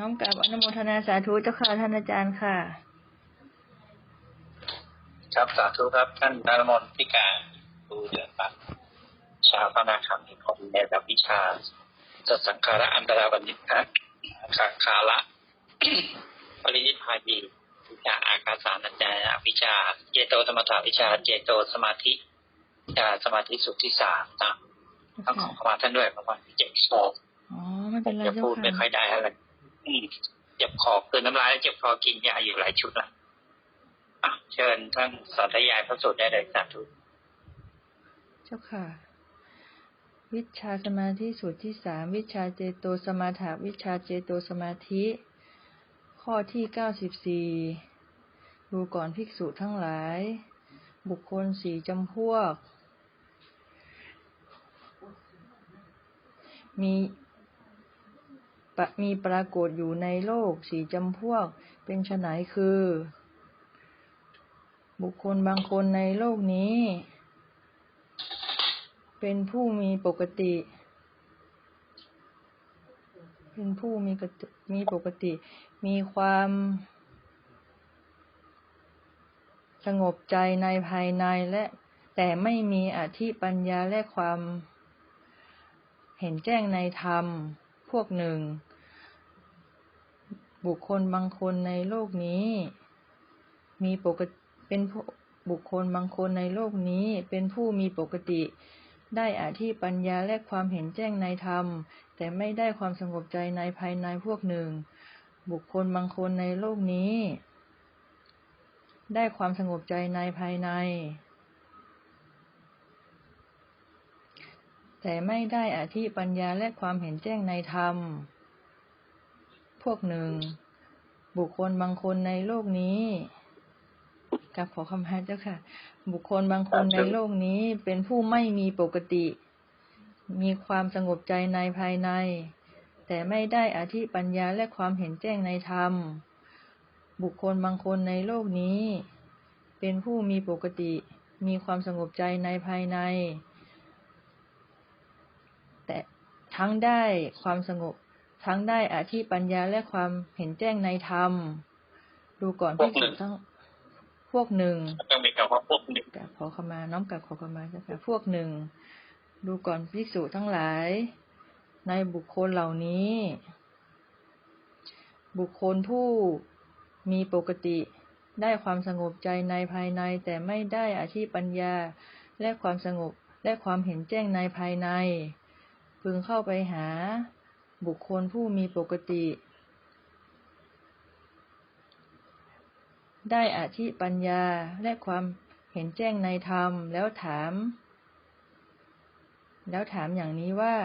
น้อมกราบอนุโมทนาสาธุเจ้าค่ะท่านอาจารย์ค่ะ ครับสาธุครับท่านนารมนพิการดูเดือนปักชาวพระนาคำเห็นของในระดับวิชาสสังขาระอันตราบัณฑิตนะขาคาละปรินิพพานีวิชาอากาสานัญญาวิชา เจโตสมถาวิชา เจโตสมาธิวิชาสมาธิสุดที่สามนะต้องขอขมาท่านด้วยเพราะว่าเจ็บคออ๋อไม่เป็นไรจะเจ้าพูดไม่ค่ค่ะอยได้อะไรอืม เจ็บคอคือน้ำลายแล้วเจ็บคอกินยาอยู่หลายชุดละอะเชิญท่านสาธยายพระสูตรได้เลยสาธุเจ้าค่ะ วิชาสมาธิสูตรที่สามวิชาเจโตสมาถาวิชาเจโตสมาธิ ข้อที่เก้าสิบสี่ดูก่อนภิกษุทั้งหลาย บุคคลสี่จำพวก มี มีปรากฏอยู่ในโลกสี่จำพวก เป็นไฉนคือ บุคคลบางคนในโลกนี้ เป็นผู้มีปกติ เป็นผู้มีมีปกติ มีความสงบใจในภายในและแต่ไม่มีอธิปัญญาและความเห็นแจ้งในธรรม พวกหนึ่ง บุคคลบางคนในโลกนี้ มีปกติเป็นบุคคลบางคนในโลกนี้เป็นผู้มีปกติ ได้อาที่ปัญญาและความเห็นแจ้งในธรรม แต่ไม่ได้ความสงบใจในภายในพวกหนึ่ง บุคคลบางคนในโลกนี้ ได้ความสงบใจในภายใน แต่ไม่ได้อธิปัญญาและความเห็นแจ้งในธรรม พวกหนึ่ง บุคคลบางคนในโลกนี้กับขอคำพาเจ้าค่ะ บุคคลบางคนในโลกนี้เป็นผู้ไม่มีปกติ มีความสงบใจในภายใน แต่ไม่ได้อธิปัญญาและความเห็นแจ้งในธรรม บุคคลบางคนในโลกนี้ เป็นผู้มีปกติ มีความสงบใจในภายใน แต่ทั้งได้ความสงบ ทั้งได้อธิปัญญาและความเห็นแจ้งในธรรม ดูก่อนพวพิกหนึ่สุงทั้งพวกหนึ่งต้องมีคำว่าพวกหนึ่งกราบขอขมาน้อมกราบขอขมาเจ้าค่ะพวกหนึ่ง ดูก่อนภิกษุทั้งหลาย ในบุคคลเหล่านี้ บุคคลผู้มีปกติได้ความสงบใจในภายใน แต่ไม่ได้อาชีพปัญญาและความสงบและความเห็นแจ้งในภายใน พึงเข้าไปหาบุคคลผู้มีปกติ ได้อาธิปัญญาและความเห็นแจ้งในธรรมแล้วถาม แล้วถามอย่างนี้ว่า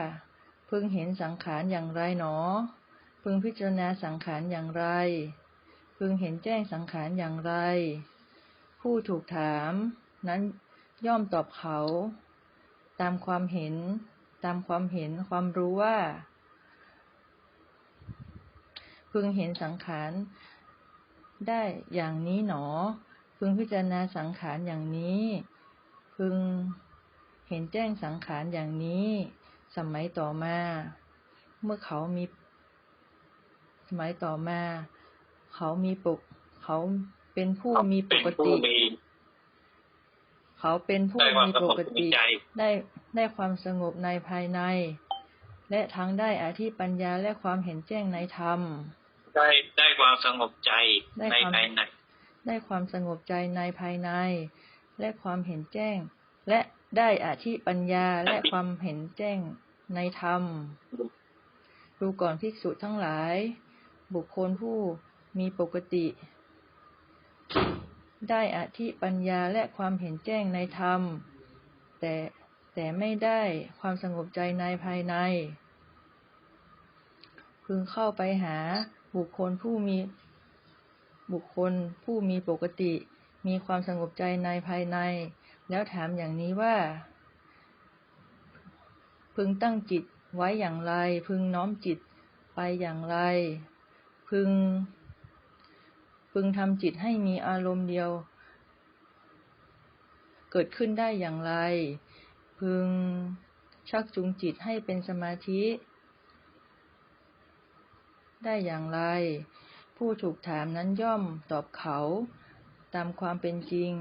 พึงเห็นสังขารอย่างไรหนอ พึงพิจารณาสังขารอย่างไร พึงเห็นแจ้งสังขารอย่างไร ผู้ถูกถามนั้นย่อมตอบเขา ตามความเห็น ตามความเห็นความรู้ว่า พึงเห็นสังขารได้อย่างนี้หนอ พึงพิจารณาสังขารอย่างนี้ พึงเห็นแจ้งสังขารอย่างนี้ สมัยต่อมา เมื่อเขามี สมัยต่อมา เขามีปก เขาเป็นผู้มีปเป็นกผู้ติมี เขาเป็นผู้ได้ความมีสปงบกในติใจได้ได้ความสงบในภายใน และทั้งได้อาธิปัญญาและความเห็นแจ้งในธรรม ได้ได้ความสงบใจได้ในความภายใน ได้ความสงบใจในภายใน และความเห็นแจ้ง และได้อาธิปัญญาและความเห็นแจ้งในธรรม ดูก่อนภิกษุทั้งหลาย บุคคลผู้มีปกติ ได้อธิปัญญาและความเห็นแจ้งในธรรม แต่แต่ไม่ได้ความสงบใจในภายใน พึงเข้าไปหาบุคคลผู้มีบุคคลผู้มีปกติ มีความสงบใจในภายใน แล้วถามอย่างนี้ว่า พึงตั้งจิตไว้อย่างไร พึงน้อมจิตไปอย่างไร พึง พึงทำจิตให้มีอารมณ์เดียว เกิดขึ้นได้อย่างไร พึงชักจูงจิตให้เป็นสมาธิ ได้อย่างไร ผู้ถูกถามนั้นย่อมตอบเขา ตามความเป็นจริง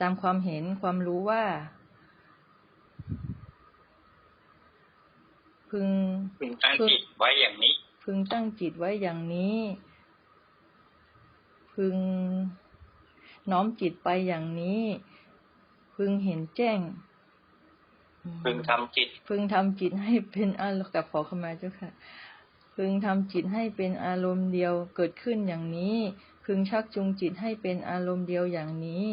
ตามความเห็นความรู้ว่า พึงพึงตั้งจิตไว้อย่างนี้ พึงตั้งจิตไว้อย่างนี้ พึง น้อมจิตไปอย่างนี้ พึงเห็นแจ้งอืมพึงทำจิต พึงทำจิตให้เป็นอารมณ์กับขอขมาเจ้าค่ะ พึงทำจิตให้เป็นอารมณ์เดียวเกิดขึ้นอย่างนี้ พึงชักจูงจิตให้เป็นอารมณ์เดียวอย่างนี้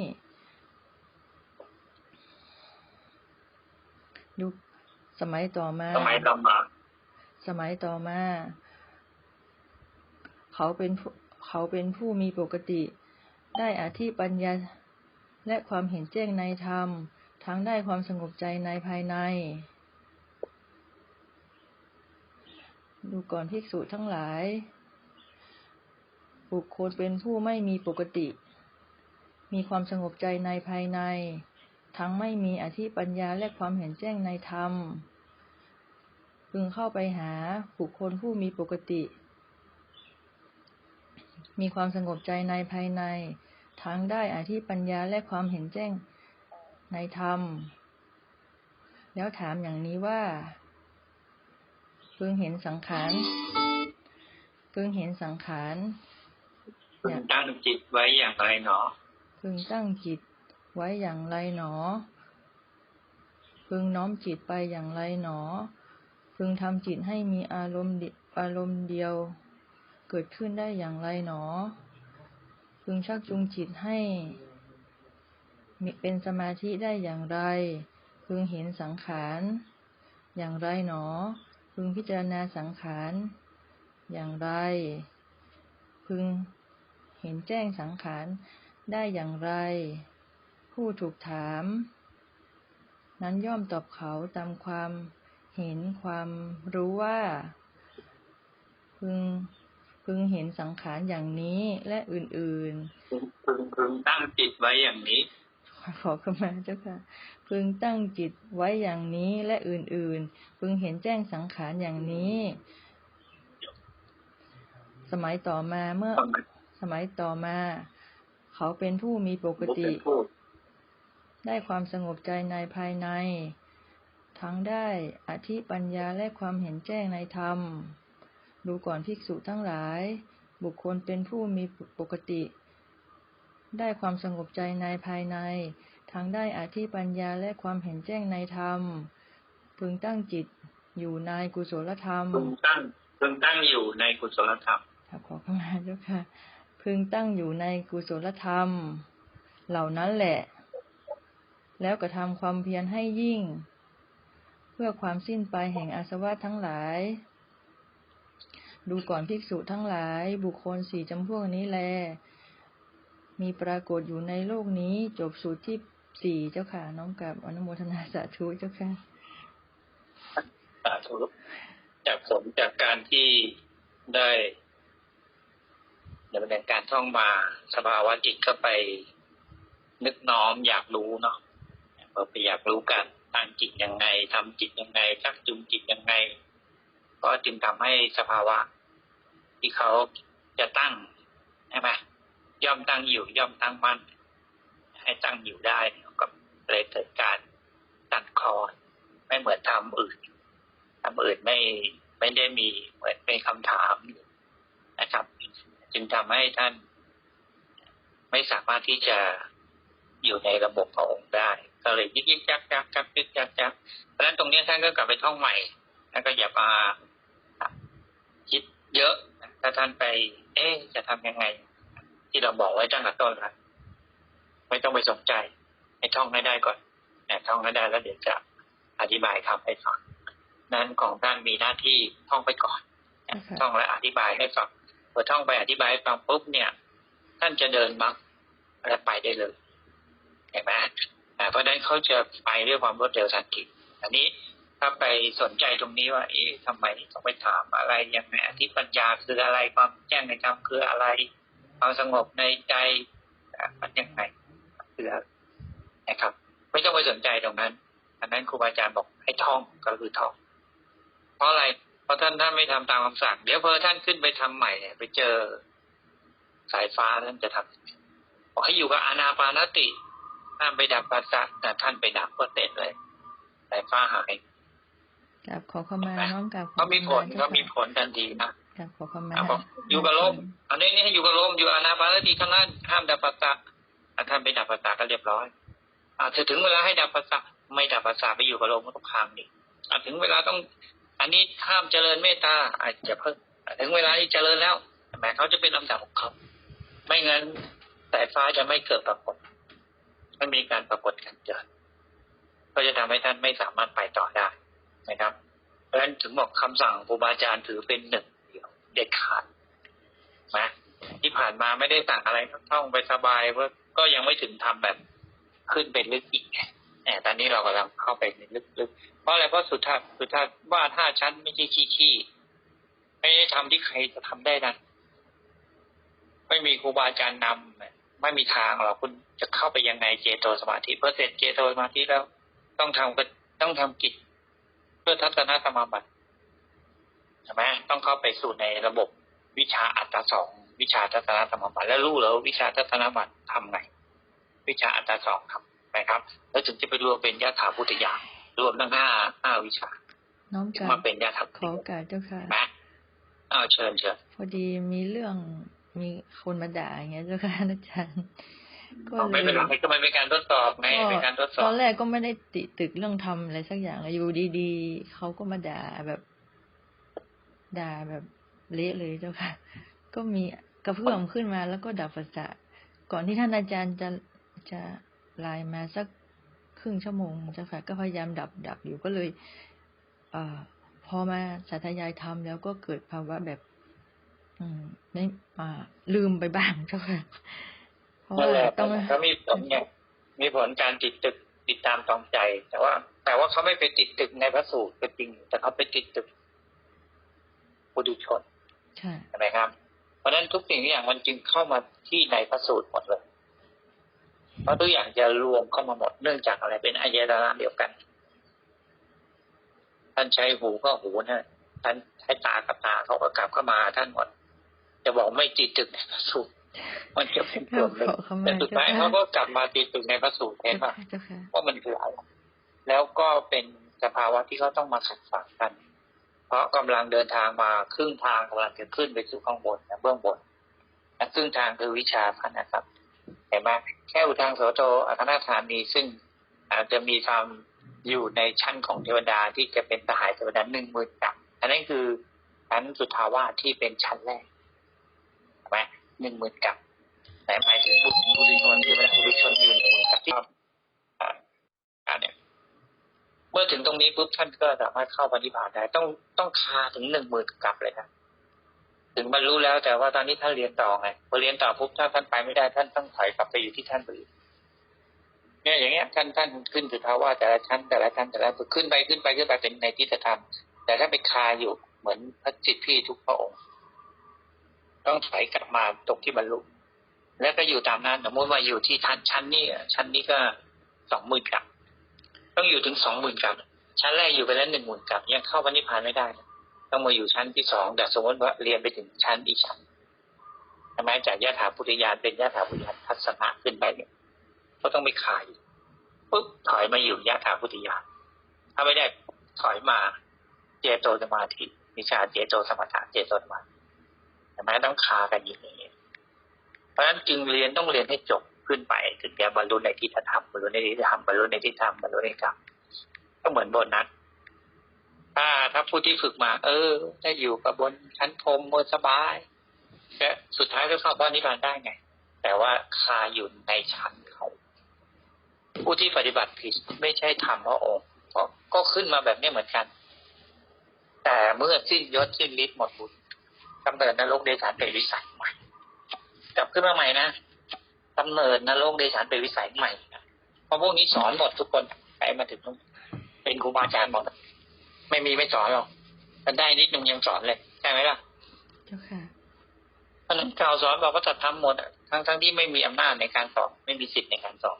ดูสมัยต่อมา สมัยต่อมา สมัยต่อมา เขาเป็นผู้ เขาเป็นผู้มีปกติ ได้อธิปัญญา และความเห็นแจ้งในธรรม ทั้งได้ความสงบใจในภายใน ดูก่อนภิกษุทั้งหลาย บุคคลเป็นผู้ไม่มีปกติ มีความสงบใจในภายใน ทั้งไม่มีอธิปัญญาและความเห็นแจ้งในธรรมพึงเข้าไปหาบุคคลผู้มีปกติ มีความสงบใจในภายใน ทั้งได้อาธิปัญญาและความเห็นแจ้งในธรรม แล้วถามอย่างนี้ว่าพึงเห็นสังขารพึงเห็นสังขารพึงตั้งจิตไว้อย่างไรหนอ พึงตั้งจิตไว้อย่างไรหนอ พึงน้อมจิตไปอย่างไรหนอ พึงทำจิตให้มีอารมณ์เดีอารมณ์เดียว เกิดขึ้นได้อย่างไรหนอ พึงชักจูงจิตให้มีเป็นสมาธิได้อย่างไร พึงเห็นสังขาร อย่างไรหนอ พึงพิจารณาสังขาร อย่างไร พึงเห็นแจ้งสังขารได้อย่างไร ผู้ถูกถาม นั้นย่อมตอบเขาตามความเห็นความรู้ว่า พึง พึงเห็นสังขารอย่างนี้และอื่นพึงพึงพึงตั้งจิตไว้อย่างนี้ๆขอขมาเจ้าค่ะ พึงตั้งจิตไว้อย่างนี้และอื่นๆ พึงเห็นแจ้งสังขารอย่างนี้ สมัยต่อมาเมื่อ สมัยต่อมา เขาเป็นผู้มีปกติเป็นผู้ได้ความสงบใจในภายใน ทั้งได้อธิปัญญาและความเห็นแจ้งในธรรม ดูก่อนภิกษุทั้งหลาย บุคคลเป็นผู้มีปกติ ได้ความสงบใจในภายใน ทั้งได้อธิปัญญาและความเห็นแจ้งในธรรม พึงตั้งจิตอยู่ในกุศลธรรม พึงตั้งพึงตั้งอยู่ในกุศลธรรมค่ะขอเข้ามาเจ้าค่ะ พึงตั้งอยู่ในกุศลธรรม เหล่านั้นแหละ แล้วกระทำความเพียรให้ยิ่ง เพื่อความสิ้นไปแห่งอาสวะทั้งหลาย ดูก่อนภิกษุทั้งหลาย บุคคลสี่จำพวกนี้แล มีปรากฏอยู่ในโลกนี้จบสูตรที่สี่เจ้าค่ะ น้อมกับอนุโมทนาสาธุเจ้าค่ะสาธุจากผลจากการที่ได้ดำเนินการท่องมาสภาวะจิตก็ไปนึกน้อมอยากรู้เนาะเอไปอยากรู้การตั้งจิตยังไงทำจิตยังไงชักจูงจิตยังไง ก็จึงทำให้สภาวะ ที่เขาจะตั้งใช่ไหมย่อมตั้งอยู่ ย่อมตั้งมั่นให้ตั้งอยู่ได้ก็เลยเกิดการตัดคอ ไม่เหมือนทำอื่นทำอื่นไม่ไม่ได้มีเหมือนเป็นคำถามนะครับ จึงทำให้ท่านไม่สามารถที่จะอยู่ในระบบขององค์ได้ ก็เลยยิกยิกยักยักยักยิกยักยักเพราะฉะนั้นตรงนี้ท่านก็กลับไปท่องใหม่แล้วก็อย่ามาคิดเยอะ ถ้าท่านไป เอ๊ะจะทำยังไง ที่เราบอกไว้ตั้งแต่ต้นแล้วไม่ต้องไปสนใจ ให้ท่องให้ได้ก่อนแต่ท่องให้ได้แล้วเดี๋ยวจะอธิบายคำให้ฟังนั้นของท่านมีหน้าที่ท่องไปก่อนค่ะท่องและอธิบายให้ฟังพอท่องไปอธิบายให้ฟังปุ๊บเนี่ย ท่านจะเดินมักและไปได้เลยเห็นไหมอ่าเพราะฉะนั้นเขาจะไปด้วยความรวดเร็วทันทีอันนี้ ถ้าไปสนใจตรงนี้ว่า เอ๊ะทำไมต้องไปถามอะไรยังไงอธิปัญญาคืออะไรความแจ้งในธรรมคืออะไรความสงบในใจมันยังไงคือนะครับ ไม่ต้องไปสนใจตรงนั้นอันนั้นครูบาอาจารย์บอกให้ท่องก็คือท่อง เพราะอะไรเพราะท่านท่านไม่ทำตามคำสั่ง เดี๋ยวพอท่านขึ้นไปทำใหม่เนี่ยไปเจอสายฟ้าท่านจะทำบอกให้อยู่กับอานาปานติห้ามไปดับปัสสะแต่ท่านไปดับก็เต็ดเลยสายฟ้าหาย กราบขอเข้ามาน้อมกราบขอก็มีผลเข้าาก็มีผลทันทีนะกราบขอเข้ามาอะบอกอยู่กับลมอันนี้นี่ให้อยู่กับลมอยู่อานาปานสติข้างนั้นห้ามดับปัสสะอะท่านไปดับปัสสะก็เรียบร้อยอะถ้าถึงเวลาให้ดับปัสสะไม่ดับปัสสะไปอยู่กับลมก็พังดิอะถึงเวลาต้อง อันนี้ห้ามเจริญเมตตาอาจจะเพิ่งอะถึงเวลาที่เจริญแล้วแหมเขาจะเป็นลำดับของเขาไม่งั้นสายฟ้าจะไม่เกิดปรากฏไม่มีการปรากฏการเกิดก็จะทำให้ท่านไม่สามารถไปต่อได้ นะครับ เพราะฉะนั้นถึงบอกคำสั่งครูบาอาจารย์ถือเป็นหนึ่งเดียวเด็ดขาดนะที่ผ่านมาไม่ได้สั่งอะไรท่องไปสบายว่าก็ยังไม่ถึงทำแบบขึ้นไปลึกอีกแต่ตอนนี้เรากำลังเข้าไปในลึกๆเพราะอะไรเพราะสุดท้ายสุดท้ายว่าถ้าชั้นไม่ใช่ขี้ขี้ไม่ได้ทำที่ใครจะทำได้นะไม่มีครูบาอาจารย์นำไม่มีทางหรอกคุณจะเข้าไปยังไงเจโตสมาธิเพอเสร็จเจโตสมาธิแล้ว ต้องทำก็ต้องทำกิจ เพื่อทัศนสมาบัติใช่ไหมต้องเข้าไปสู่ในระบบวิชาอัตตาสองวิชาทัศนสมาบัติแล้วรู้แล้ววิชาทัศนสมาบัติทำไงวิชาอัตตาสองทำนะครับ แล้วถึงจะไปรวมเป็นยะถาพุทธญาณรวมทั้งห้าห้าวิชา น้อมกรามาบเป็นยะถาขอโอกาสเจ้าค่ะนะอ้าวเชิญเชิญพอดีมีเรื่องมีคนมาด่าอย่างเงี้ยเจ้าค่ะอาจารย์ ก็อ๋อเลไม่ยเป็นไรก็มันเป็นการทดสอบไงเป็นการทดสอตบอนแรกก็ไม่ได้ติตึกเรื่องทำอะไรสักอย่างเลยอยู่ดีๆเขาก็มาด่าแบบด่าแบบเละเลยเจ้าค่ะ ก็มีกระเพื่อมขึ้นมาแล้วก็ดับประสาทก่อนที่ท่านอาจารย์จะจะไลน์มาสักครึ่งชั่วโมงเจ้าค่ะ ก็พยายามดับดับอยู่ก็เลยเอ่อพอมาสาธยายธรรมแล้วก็เกิดภาวะแบบ อืมไม่อ่าลืมไปบ้างเจ้าค่ะเพ ราะนั่ว่านแหละต้องเขามีผลไงมีผลการติดตึกติดตามตองใจ แต่ว่า แต่ว่าเขาไม่ไปติดตึกในพระสูตรก็จริง แต่เขาไปติดตึกปุถุชนใช่ใช่ไหมครับ เพราะฉะนั้นทุกสิ่งทุกอย่างมันจึงเข้ามาที่ในพระสูตรหมดเลย เพราะทุกอย่างจะรวมเข้ามาหมดเนื่องจากอะไรเป็นอายตนะเดียวกัน ท่านใช้หูก็หูนะท่านใช้ตากับตาเขาก็กลับเข้ามาท่านหมด จะบอกไม่ติดตึกในพระสูตร มันจะเป็นส่วนหนึ่งขอเข้ามาแต่สุดท้ายเจ้าค่ะเขาก็กลับมาติดตึกในพระสูตรเห็นเจ้าป่ะค่ะเจ้าค่ะว่ามันคืออะไรแล้วก็เป็นสภาวะที่เขาต้องมาขัดฝังกัน เพราะกำลังเดินทางมาครึ่งทางกำลังจะขึ้นไปสู่ข้างบนนะเบื้องบนและครึ่งทางคือวิชาพันนะครับเห็นไหมแค่อุทางโสโตอัคนาฐานีซึ่งอาจจะมีความอยู่ในชั้นของเทวดาที่จะเป็นสหายเทวดาหนึ่งหมื่นกับอันนั้นคือชั้นสุทาวาสที่เป็นชั้นแรกเหนึ่งหมื่นกับ แต่หมายถึงบุรบุตรชนคือเป็นบุตรชนอยู่หนึ่งหมื่นกับที่อ่าเนี้ยเมื่อถึงตรงนี้ปุ๊บท่านก็สามารถเข้าปฏิภาณได้ต้องต้องคาถึงหนึ่งหมื่นกับเลยนะถึงบรรลุแล้วแต่ว่าตอนนี้ท่านเรียนต่อไงพอเรียนต่อปุ๊บถ้าท่านไปไม่ได้ท่านต้องถอยกลับไปอยู่ที่ท่านอื่นเนี่ยอย่างเงี้ยท่านท่านขึ้นสุทาวาแต่ละชั้นแต่ละชั้นแต่ละขึ้นไปขึ้นไปขึ้นไปเป็นในที่ธรรม แต่ถ้าไปคาอยู่เหมือนพระจิตพี่ทุกพระองค์ ต้องถอยกลับมาตรงที่บรรลุแล้วก็อยู่ตามนั้นสมมติว่าอยู่ที่ชั้นชั้นนี้ชั้นนี้ก็สองหมื่นกับต้องอยู่ถึงสองหมื่นกับชั้นแรกอยู่ไปแล้วหนึ่งหมื่นกับยังเข้าพระนิพพานไม่ได้ ต้องมาอยู่ชั้นที่สองแต่สมมติว่าเรียนไปถึงชั้นอีกชั้นทำไมจากยะถาพุทธญาณเป็นยะถาพุทธญาณทัศนะขึ้นไปเนี่ยก็ต้องไปขายปุ๊บถอยมาอยู่ยะถาพุทธญาณถ้าไม่ได้ถอยมาเจโตสมาธิวิชาเจโตสมถะเจโตสมาธิ ทำไมต้องคากันอยู่อย่างนี้เพราะฉะนั้นจึงเรียนต้องเรียนให้จบขึ้นไปถึงจะบรรลุในที่ธรรมบรรลุในที่ธรรมบรรลุในที่ธรรมบรรลุในธรรมก็เหมือนโบนัสถ้าถ้าผู้ที่ฝึกมา เออ ได้อยู่กับบนชั้นพรมบนสบายและสุดท้ายก็เข้าพระนิพพานได้ไง แต่ว่าคาอยู่ในชั้นเขาผู้ที่ปฏิบัติผิดไม่ใช่ทำพระองค์ก็ขึ้นมาแบบนี้เหมือนกัน แต่เมื่อสิ้นยศสิ้นฤทธิ์หมดบุญ กำเนิดนรกเดชานเป็นวิสัยใหม่กลับขึ้นมาใหม่นะกำเนิดนรกเดชานเป็นวิสัยใหม่นะเพราะพวกนี้สอนหมดทุกคนไปมาถึงตรงเป็นครูบาอาจารย์หมดไม่มีไม่สอนหรอกมันได้นิดนึงยังสอนเลยใช่ไหมล่ะเจ้าค่ะเพราะฉะนั้นกล่าวสอนบอกว่าจะทำหมดอะทั้งทั้งที่ไม่มีอำนาจในการสอนไม่มีสิทธิ์ในการสอน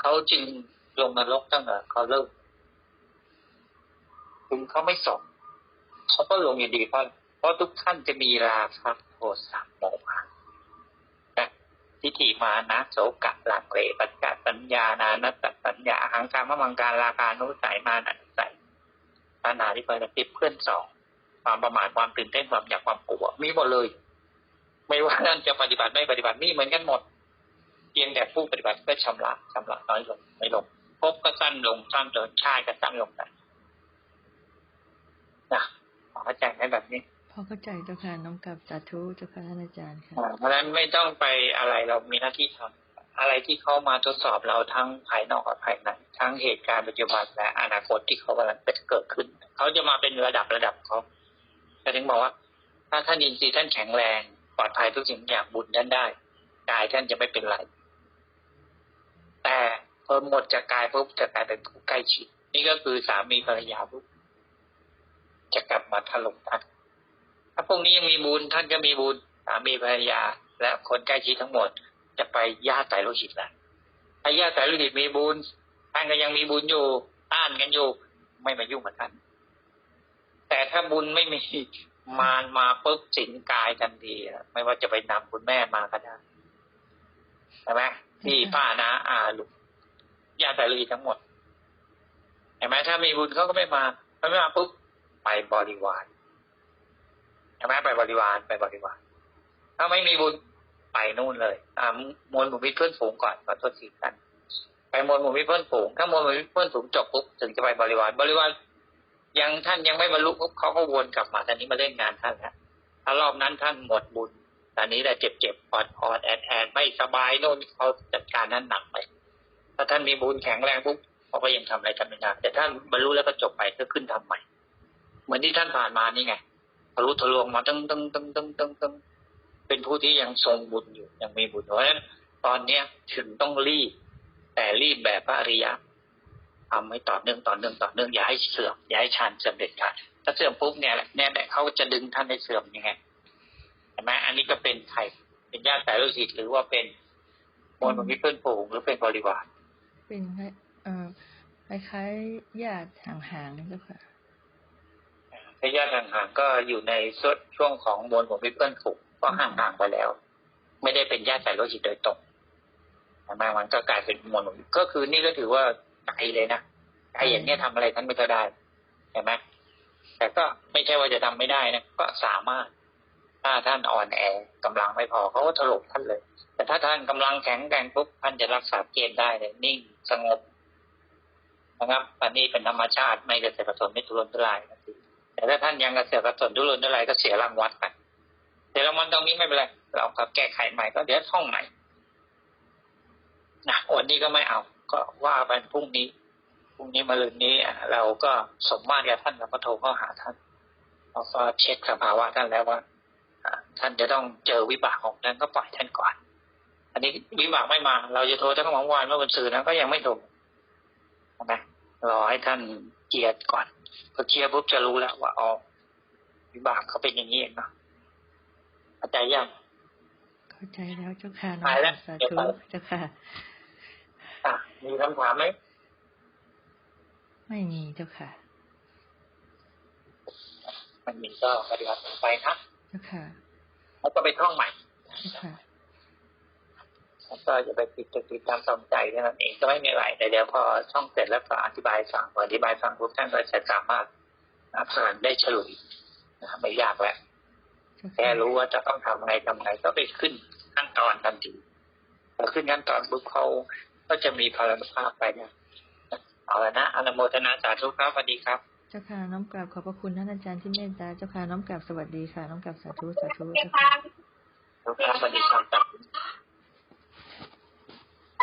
เขาจึงลงนรกตั้งแต่เขาเริ่มถึงเขาไม่สอนเขาก็ลงอยู่ดีเพราะเพ ราะทุกท่านจะมีราคะโทสะโมหะทิฏฐิมานะโสกะหลังเลปัจจสัญญานานัตตสัญญาหังการมมังการราคานุสัยมานันสัยปัญหาที่เปิดติดเพื่อนสองความประมาทความตื่นเต้นความอยากความกลัวมีหมดเลย ไม่ว่าท่นจะปฏิบัติไม่ปฏิบัติมีเหมือนกันหมด เพียงแต่ผู้ปฏิบัติก็ชำระชำระน้อยลงไม่ลงภพก็สั้นลงสั้นลงชาติก็สั้นลงนะนะขอเข้าใจให้แบบนี้ พอเข้าใจเจ้าค่ะน้อมกับสาธุเจ้าค่ะท่านอาจารย์ค่ะเพราะฉะนั้นไม่ต้องไปอะไรเรามีหน้าที่ทำอะไรที่เขามาทดสอบเราทั้งภายนอกและภายในทั้งเหตุการณ์ปัจจุบันและอนาคตที่เขากำลังจเกิดขึ้น เขาจะมาเป็นระดับระดับเขาแต่ถึงบอกว่า ถ้าท่านอินทรีย์ท่านแข็งแรงปลอดภัยทุกสิ่งอย่างบุญท่านได้กายท่านจะไม่เป็นไรแต่พอหมดจากกายปุ๊บจะกลายเป็นผู้ใกล้ชิดนี่ก็คือสามีภรรยาปุ๊บจะกลับมาถล่มท่าน ถ้าพวกนี้ยังมีบุญท่านก็มีบุญสามีภรรยา และคนใกล้ชิดทั้งหมด จะไปญาติไตรโลหิตแหละถ้าญาติไตรโลหิตมีบุญท่านก็ยังมีบุญอยู่ต้านกันอยู่ ไม่มายุ่งกับท่าน แต่ถ้าบุญไม่มีมารมาปุ๊บสิงกายทันทีไม่ว่าจะไปนำคุณแม่มาก็ได้ใช่ไหมที่ป้านะอาลุกญาติไตรโลหิตทั้งหมดเห็นไหมถ้ามีบุญเขาก็ไม่มาเขาไม่มาปุ๊บไปบริวาร ใช่ไหมไปบริวารไปบริวาร ถ้าไม่มีบุญไปนู่นเลย อ่ามวลหมู่มิตรเพื่อนฝูงก่อนขอโทษทีกัน ไปมวลหมู่มิตรเพื่อนฝูงถ้ามวลหมู่มิตรเพื่อนฝูงจบปุ๊บถึงจะไปบริวาร บริวารยังท่านยังไม่บรรลุปุ๊บเขาก็วนกลับมาตอนนี้มาเล่นงานท่านแล้วถ้ารอบนั้นท่านหมดบุญตอนนี้แหละเจ็บเจ็บๆปอดอดแอดแอดไม่สบายโน่นเขาจัดการนั้นหนักไป ถ้าท่านมีบุญแข็งแรงปุ๊บเขาก็ยังทำอะไรทำไม่ได้แต่ท่านบรรลุแล้วก็จบไปก็ขึ้นทำใหม่ เหมือนที่ท่านผ่านมานี่ไง ทะลุทะลวงมาตึ้งตึ้งตึ้งตึ้งตึ้งตึ้งเป็นผู้ที่ยังทรงบุญอยู่ยังมีบุญเพราะฉะนั้นตอนเนี้ยถึงต้องรีบ แต่รีบแบบพระอริยะทำให้ต่อเนื่องต่อเนื่องต่อเนื่องอย่าให้เสื่อมอย่าให้ฌานเสื่อมเด็ดขาดถ้าเสื่อมปุ๊บเนี่ยแหละเนี่ยแหละเขาจะดึงท่านให้เสื่อมยังไงเห็นไหมอันนี้ก็เป็นใครเป็นญาติสายโลหิตหรือว่าเป็นมวลมนุษย์เพื่อนฝูงหรือเป็นบริวารเป็นคล้ายเอ่อคล้ายๆญาติห่างๆนี่เจ้าค่ะ ถ้าญาติห่างๆก็อยู่ในช่วงของมวลมนุษย์เพื่อนฝูงก็ห่างๆไปแล้ว ไม่ได้เป็นญาติสายโลหิตโดยตรงแต่มามันก็กลายเป็นมวลก็คือนี่ก็ถือว่าไกลเลยนะไกลอย่างเนี้ยทำอะไรท่านไม่ก็ได้เห็นไหมแต่ก็ไม่ใช่ว่าจะทำไม่ได้นะก็สามารถ ถ้าท่านอ่อนแอกำลังไม่พอเขาก็ถล่มท่านเลย แต่ถ้าท่านกำลังแข็งแกร่งปุ๊บท่านจะรักษาเกณฑ์ได้เลยนิ่งสงบนะครับอันนี้เป็นธรรมชาติไม่กระเสือกกระสนไม่ทุรนทุรายนะ แต่ถ้าท่านยังกระเสือกกระสนทุรนทุรายก็เสียรางวัดไปเสียรางวัลตรงนี้ไม่เป็นไรเราก็แก้ไขใหม่ก็เดี๋ยวท่องใหม่นะวันนี้ก็ไม่เอา ก็ว่าไปพรุ่งนี้พรุ่งนี้มาลืนนี้เราก็สมมาตรกับท่านเราก็โทรเข้าหาท่านเราก็เช็คสภาวะท่านแล้วว่าท่านจะต้องเจอวิบากของท่านก็ปล่อยท่านก่อน อันนี้วิบากไม่มา เราจะโทรตั้งเมื่อวานเมื่อวันศุกร์นะก็ยังไม่โทรนะรอให้ท่านเกียร์ก่อน พอเคลียร์ปุ๊บจะรู้แล้วว่าอ๋อวิบากเขาเป็นอย่างนี้เองเนาะเข้าใจยังเข้าใจแล้วเจ้าค่ะน้อไปมกแล้ลัวบสาเดี๋ยวธุไปเจ้าค่ะอะมีคำถามไหมไม่มีเจ้าค่ะมันมีก็ปฏิบัติต่อไปนะเจ้าค่ะแล้วก็ไปท่องใหม่เจ้าค่ะแล้ว ก็จะไปติดติดตามสนใจแค่นั้นเองก็ไม่มีอะไรแต่เดี๋ยวพอช่องเสร็จแล้วก็อธิบายฟังพออธิบายฟังปุ๊บท่านก็จะสามารถผ่านได้ฉลุยนะครับไม่ยากแล้วเจ้าแค่ค่ะรู้ว่าจะต้องทำไงทำไงก็ไปขึ้นขั้นตอนทันทีพอขึ้นขั้นตอนปุ๊บเขาก็จะมีพลังภาพไปเนี่ยเอาละนะอนุโมทนาสาธุครับสวัสดีครับเจ้าค่ะน้อมกราบขอบพระคุณท่านอาจารย์ที่เมตตาเจ้าค่ะน้อมกราบสวัสดีค่ะน้อมกราบสาธุสาธุเจ้าค่ะครับสวัสดีครับ